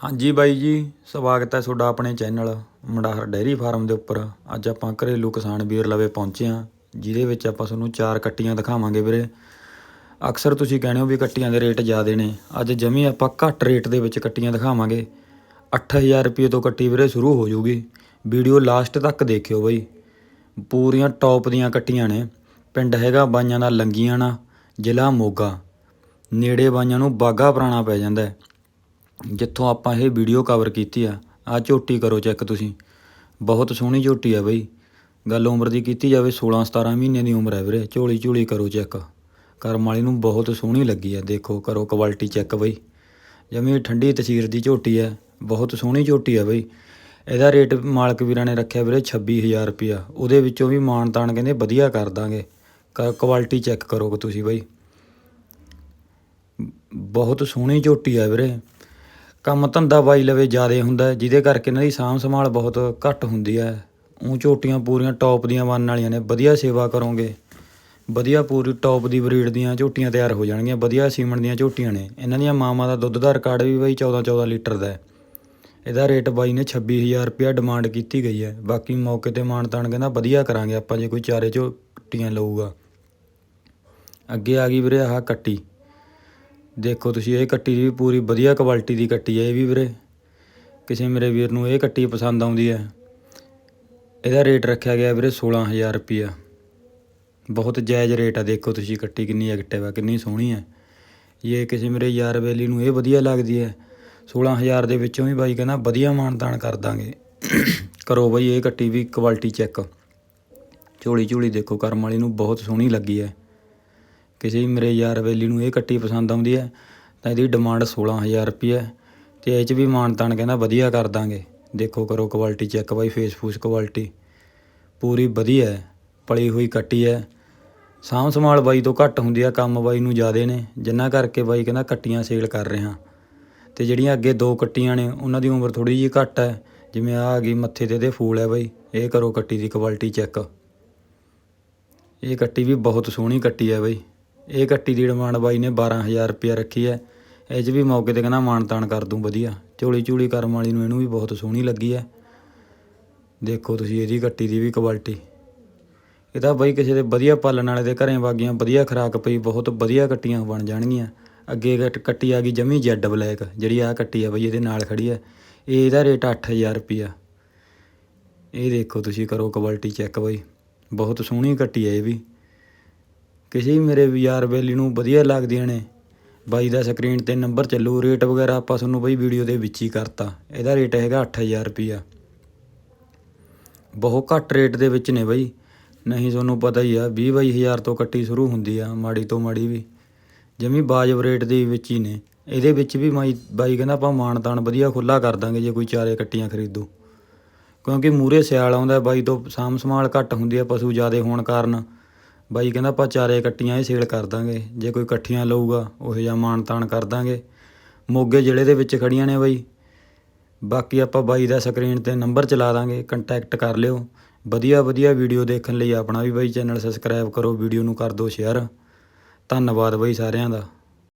ਹਾਂਜੀ ਬਾਈ ਜੀ, ਸਵਾਗਤ ਹੈ ਤੁਹਾਡਾ ਆਪਣੇ ਚੈਨਲ ਮੰਡਾਹਰ ਡੈਰੀ ਫਾਰਮ ਦੇ ਉੱਪਰ। ਅੱਜ ਆਪਾਂ ਘਰੇਲੂ ਕਿਸਾਨ ਵੀਰ ਲਵੇ ਪਹੁੰਚੇ ਹਾਂ, ਜਿਹਦੇ ਵਿੱਚ ਆਪਾਂ ਤੁਹਾਨੂੰ ਚਾਰ ਕੱਟੀਆਂ ਦਿਖਾਵਾਂਗੇ ਵੀਰੇ। ਅਕਸਰ ਤੁਸੀਂ ਕਹਿੰਦੇ ਹੋ ਵੀ ਕੱਟੀਆਂ ਦੇ ਰੇਟ ਜ਼ਿਆਦੇ ਨੇ। ਅੱਜ ਜਮੀ ਆਪਾਂ ਘੱਟ ਰੇਟ ਦੇ ਵਿੱਚ ਕੱਟੀਆਂ ਦਿਖਾਵਾਂਗੇ। 8000 ਰੁਪਏ ਤੋਂ ਕੱਟੀ ਵੀਰੇ ਸ਼ੁਰੂ ਹੋ ਜੂਗੀ ਵੀਡੀਓ ਲਾਸਟ ਤੱਕ ਦੇਖਿਓ ਬਾਈ। ਪੂਰੀਆਂ ਟੌਪ ਦੀਆਂ ਕੱਟੀਆਂ ਨੇ। ਪਿੰਡ ਹੈਗਾ ਬਾਈਆਂ ਦਾ ਲੰਗੀਆਂ ਨਾ ਜ਼ਿਲ੍ਹਾ ਮੋਗਾ। ਨੇੜੇ ਬਾਈਆਂ ਨੂੰ ਬਾਗਾ ਪੁਰਾਣਾ ਪੈ ਜਾਂਦਾ ਹੈ। ਜਿੱਥੋਂ ਆਪਾਂ ਇਹ ਵੀਡੀਓ ਕਵਰ ਕੀਤੀ ਆ ਆ ਝੋਟੀ ਕਰੋ ਚੈੱਕ ਤੁਸੀਂ। ਬਹੁਤ ਸੋਹਣੀ ਝੋਟੀ ਆ ਬਈ। ਗੱਲ ਉਮਰ ਦੀ ਕੀਤੀ ਜਾਵੇ 16 17 ਮਹੀਨਿਆਂ ਦੀ ਉਮਰ ਹੈ ਵੀਰੇ। ਝੋਲੀ ਝੋਲੀ ਕਰੋ ਚੈੱਕ ਕਰਮ ਵਾਲੀ ਨੂੰ ਬਹੁਤ ਸੋਹਣੀ ਲੱਗੀ ਆ। ਦੇਖੋ, ਕਰੋ ਕੁਆਲਿਟੀ ਚੈੱਕ ਬਈ। ਜਮੀ ਠੰਡੀ ਤਸੀਰ ਦੀ ਝੋਟੀ ਹੈ ਬਹੁਤ ਸੋਹਣੀ ਝੋਟੀ ਹੈ ਬਈ। ਇਹਦਾ ਰੇਟ ਮਾਲਕ ਵੀਰਾਂ ਨੇ ਰੱਖਿਆ ਵੀਰੇ 26000 ਰੁਪਿਆ ਉਹਦੇ ਵਿੱਚੋਂ ਵੀ ਮਾਣ ਤਾਣ ਕਹਿੰਦੇ ਵਧੀਆ ਕਰ ਦਾਂਗੇ। ਕੁਆਲਿਟੀ ਚੈੱਕ ਕਰੋਗੇ ਤੁਸੀਂ ਬਈ। ਬਹੁਤ ਸੋਹਣੀ ਝੋਟੀ ਹੈ ਵੀਰੇ। ਕੰਮ ਧੰਦਾ ਬਾਈ ਲਵੇ ਜ਼ਿਆਦੇ ਹੁੰਦਾ ਜਿਹਦੇ ਕਰਕੇ ਇਹਨਾਂ ਦੀ ਸਾਂਭ ਸੰਭਾਲ ਬਹੁਤ ਘੱਟ ਹੁੰਦੀ ਹੈ। ਉਹ ਝੋਟੀਆਂ ਪੂਰੀਆਂ ਟੌਪ ਦੀਆਂ ਬਣਨ ਵਾਲੀਆਂ ਨੇ, ਵਧੀਆ ਸੇਵਾ ਕਰੋਗੇ। ਵਧੀਆ ਪੂਰੀ ਟੌਪ ਦੀ ਬਰੀਡ ਦੀਆਂ ਝੋਟੀਆਂ ਤਿਆਰ ਹੋ ਜਾਣਗੀਆਂ, ਵਧੀਆ ਸੀਮਨ ਦੀਆਂ ਝੋਟੀਆਂ ਨੇ। ਇਹਨਾਂ ਦੀਆਂ ਮਾਵਾਂ ਦਾ ਦੁੱਧ ਦਾ ਰਿਕਾਰਡ ਵੀ ਬਾਈ 14 14 ਲੀਟਰ ਦਾ ਹੈ। ਇਹਦਾ ਰੇਟ ਬਾਈ ਨੇ 26000 ਰੁਪਇਆ ਡਿਮਾਂਡ ਕੀਤੀ ਗਈ ਹੈ। ਬਾਕੀ ਮੌਕੇ ਤੇ ਮਾਣ ਤਾਣ ਕਹਿੰਦਾ ਵਧੀਆ ਕਰਾਂਗੇ, ਆਪਾਂ ਜੇ ਕੋਈ ਚਾਰੇ ਝੋਟੀਆਂ ਲਊਗਾ। ਅੱਗੇ ਆ ਗਈ ਵੀਰੇ ਆਹ ਕੱਟੀ। ਦੇਖੋ ਤੁਸੀਂ, ਇਹ ਕੱਟੀ ਵੀ ਪੂਰੀ ਵਧੀਆ ਕੁਆਲਿਟੀ ਦੀ ਕੱਟੀ ਹੈ ਇਹ ਵੀ ਵੀਰੇ। ਕਿਸੇ ਮੇਰੇ ਵੀਰ ਨੂੰ ਇਹ ਕੱਟੀ ਪਸੰਦ ਆਉਂਦੀ ਹੈ ਇਹਦਾ ਰੇਟ ਰੱਖਿਆ ਗਿਆ ਵੀਰੇ 16000 ਰੁਪਿਆ ਬਹੁਤ ਜਾਇਜ਼ ਰੇਟ ਆ, ਦੇਖੋ ਤੁਸੀਂ ਕੱਟੀ ਕਿੰਨੀ ਐਕਟਿਵ ਆ, ਕਿੰਨੀ ਸੋਹਣੀ ਹੈ ਇਹ ਕਿਸੇ ਮੇਰੇ ਯਾਰ ਬੇਲੀ ਨੂੰ ਇਹ ਵਧੀਆ ਲੱਗਦੀ ਹੈ 16000 ਦੇ ਵਿੱਚੋਂ ਵੀ ਬਾਈ ਕਹਿੰਦਾ ਵਧੀਆ ਮਾਨਤਾਨ ਕਰ ਦਾਂਗੇ। ਕਰੋ ਬਾਈ ਇਹ ਕੱਟੀ ਵੀ ਕੁਆਲਿਟੀ ਚੈੱਕ ਝੋਲੀ ਝੋਲੀ ਦੇਖੋ, ਕਰਮ ਵਾਲੀ ਨੂੰ ਬਹੁਤ ਸੋਹਣੀ ਲੱਗੀ ਹੈ ਕਿਸੇ ਵੀ ਮੇਰੇ ਯਾਰ ਬੇਲੀ ਨੂੰ ਇਹ ਕੱਟੀ ਪਸੰਦ ਆਉਂਦੀ ਹੈ, ਤਾਂ ਇਹਦੀ ਡਿਮਾਂਡ 16000 ਰੁਪਏ ਹੈ। ਤੇ ਇਹ 'ਚ ਵੀ ਮਾਨਤਾਨ ਕਹਿੰਦਾ ਵਧੀਆ ਕਰ ਦਾਂਗੇ। ਦੇਖੋ ਕਰੋ ਕੁਆਲਿਟੀ ਚੈੱਕ ਬਾਈ ਫੇਸ ਫੂਸ ਕੁਆਲਿਟੀ ਪੂਰੀ ਵਧੀਆ ਹੈ, ਪਲੀ ਹੋਈ ਕੱਟੀ ਹੈ। ਸਾਂਭ ਸੰਭਾਲ ਬਾਈ ਤੋਂ ਘੱਟ ਹੁੰਦੀ ਆ, ਕੰਮ ਬਾਈ ਨੂੰ ਜ਼ਿਆਦੇ ਨੇ। ਜਿੰਨਾ ਕਰਕੇ ਬਾਈ ਕਹਿੰਦਾ ਕੱਟੀਆਂ ਸੇਲ ਕਰ ਰਿਹਾ। ਤੇ ਜਿਹੜੀਆਂ ਅੱਗੇ ਦੋ ਕੱਟੀਆਂ ਨੇ, ਉਹਨਾਂ ਦੀ ਉਮਰ ਥੋੜੀ ਜਿਹੀ ਘੱਟ ਹੈ। ਜਿਵੇਂ ਆ ਆ ਗਈ, ਮੱਥੇ ਤੇ ਇਹਦੇ ਫੂਲ ਹੈ ਬਾਈ। ਇਹ ਕਰੋ ਕੱਟੀ ਦੀ ਕੁਆਲਿਟੀ ਚੈੱਕ ਇਹ ਕੱਟੀ ਵੀ ਬਹੁਤ ਸੋਹਣੀ ਕੱਟੀ ਹੈ ਬਾਈ। ਇਹ ਕੱਟੀ ਦੀ ਡਿਮਾਂਡ ਬਾਈ ਨੇ 12000 ਰੁਪਇਆ ਰੱਖੀ ਹੈ। ਇਹ 'ਚ ਵੀ ਮੌਕੇ ਤੇ ਕਹਿੰਦਾ ਮਾਣ ਤਾਣ ਕਰ ਦੂੰ ਵਧੀਆ। ਝੋਲੀ ਝੂਲੀ ਕਰਮ ਵਾਲੀ ਨੂੰ ਇਹਨੂੰ ਵੀ ਬਹੁਤ ਸੋਹਣੀ ਲੱਗੀ ਹੈ। ਦੇਖੋ ਤੁਸੀਂ ਇਹਦੀ ਕੱਟੀ ਦੀ ਵੀ ਕੁਆਲਿਟੀ ਇਹ ਤਾਂ ਬਾਈ ਕਿਸੇ ਦੇ ਵਧੀਆ ਪਾਲਣ ਵਾਲੇ ਦੇ ਘਰੇ ਵਾਗੀਆਂ ਵਧੀਆ ਖਰਾਕ ਪਈ, ਬਹੁਤ ਵਧੀਆ ਕੱਟੀਆਂ ਬਣ ਜਾਣਗੀਆਂ। ਅੱਗੇ ਕੱਟ- ਕੱਟੀ ਆ ਗਈ ਜਮੀ ਜੈਡ ਬਲੈਕ ਜਿਹੜੀ ਆ ਕੱਟੀ ਆ ਬਈ ਇਹਦੇ ਨਾਲ ਖੜੀ ਹੈ। ਇਹ ਇਹਦਾ ਰੇਟ 8000 ਰੁਪਿਆ ਇਹ ਦੇਖੋ ਤੁਸੀਂ ਕਰੋ ਕੁਆਲਿਟੀ ਚੈੱਕ ਬਾਈ। ਬਹੁਤ ਸੋਹਣੀ ਕੱਟੀ ਹੈ ਇਹ ਵੀ। ਕਿਸੇ ਵੀ ਮੇਰੇ ਯਾਰ ਬੇਲੀ ਨੂੰ ਵਧੀਆ ਲੱਗਦੀਆਂ ਨੇ। ਬਾਈ ਦਾ ਸਕਰੀਨ ਤੇ ਨੰਬਰ ਚੱਲੂ, ਰੇਟ ਵਗੈਰਾ ਆਪਾਂ ਤੁਹਾਨੂੰ ਬਈ ਵੀਡੀਓ ਦੇ ਵਿੱਚ ਹੀ ਕਰਤਾ। ਇਹਦਾ ਰੇਟ ਹੈਗਾ 8000 ਰੁਪਿਆ ਬਹੁਤ ਘੱਟ ਰੇਟ ਦੇ ਵਿੱਚ ਨੇ ਬਾਈ। ਨਹੀਂ, ਤੁਹਾਨੂੰ ਪਤਾ ਹੀ ਆ 20 ਬਾਈ ਹਜ਼ਾਰ ਤੋਂ ਕੱਟੀ ਸ਼ੁਰੂ ਹੁੰਦੀ ਆ, ਮਾੜੀ ਤੋਂ ਮਾੜੀ ਵੀ। ਜਮੀ ਬਾਜਬ ਰੇਟ ਦੇ ਵਿੱਚ ਹੀ ਨੇ। ਇਹਦੇ ਵਿੱਚ ਵੀ ਮਾਈ, ਬਾਈ ਕਹਿੰਦਾ ਆਪਾਂ ਮਾਣ ਤਾਣ ਵਧੀਆ ਖੁੱਲਾ ਕਰ ਦਾਂਗੇ ਜੇ ਕੋਈ ਚਾਰੇ ਕੱਟੀਆਂ ਖਰੀਦੋ। ਕਿਉਂਕਿ ਮੂਰੇ ਸਿਆਲ ਆਉਂਦਾ, ਬਾਈ ਤੋਂ ਸਾਂਭ ਸੰਭਾਲ ਘੱਟ ਹੁੰਦੀ ਆ, ਪਸ਼ੂ ਜ਼ਿਆਦੇ ਹੋਣ ਕਾਰਨ। ਬਾਈ ਕਹਿੰਦਾ ਆਪਾਂ ਚਾਰੇ ਕੱਟੀਆਂ ਇਹ ਸੇਲ ਕਰ ਦਾਂਗੇ। ਜੇ ਕੋਈ ਇਕੱਠੀਆਂ ਲਊਗਾ, ਉਹੋ ਜਿਹਾ ਮਾਣ ਤਾਣ ਕਰ ਦਾਂਗੇ। ਮੋਗੇ ਜ਼ਿਲ੍ਹੇ ਦੇ ਵਿੱਚ ਖੜੀਆਂ ਨੇ ਬਾਈ। ਬਾਕੀ ਆਪਾਂ ਬਾਈ ਦਾ ਸਕਰੀਨ ਤੇ ਨੰਬਰ ਚਲਾ ਦਾਂਗੇ ਕੰਟੈਕਟ ਕਰ ਲਿਓ। ਵਧੀਆ ਵਧੀਆ ਵੀਡੀਓ ਦੇਖਣ ਲਈ ਆਪਣਾ ਵੀ ਬਾਈ ਚੈਨਲ ਸਬਸਕ੍ਰਾਈਬ ਕਰੋ ਵੀਡੀਓ ਨੂੰ ਕਰ ਦਿਓ ਸ਼ੇਅਰ ਧੰਨਵਾਦ ਬਾਈ ਸਾਰਿਆਂ ਦਾ।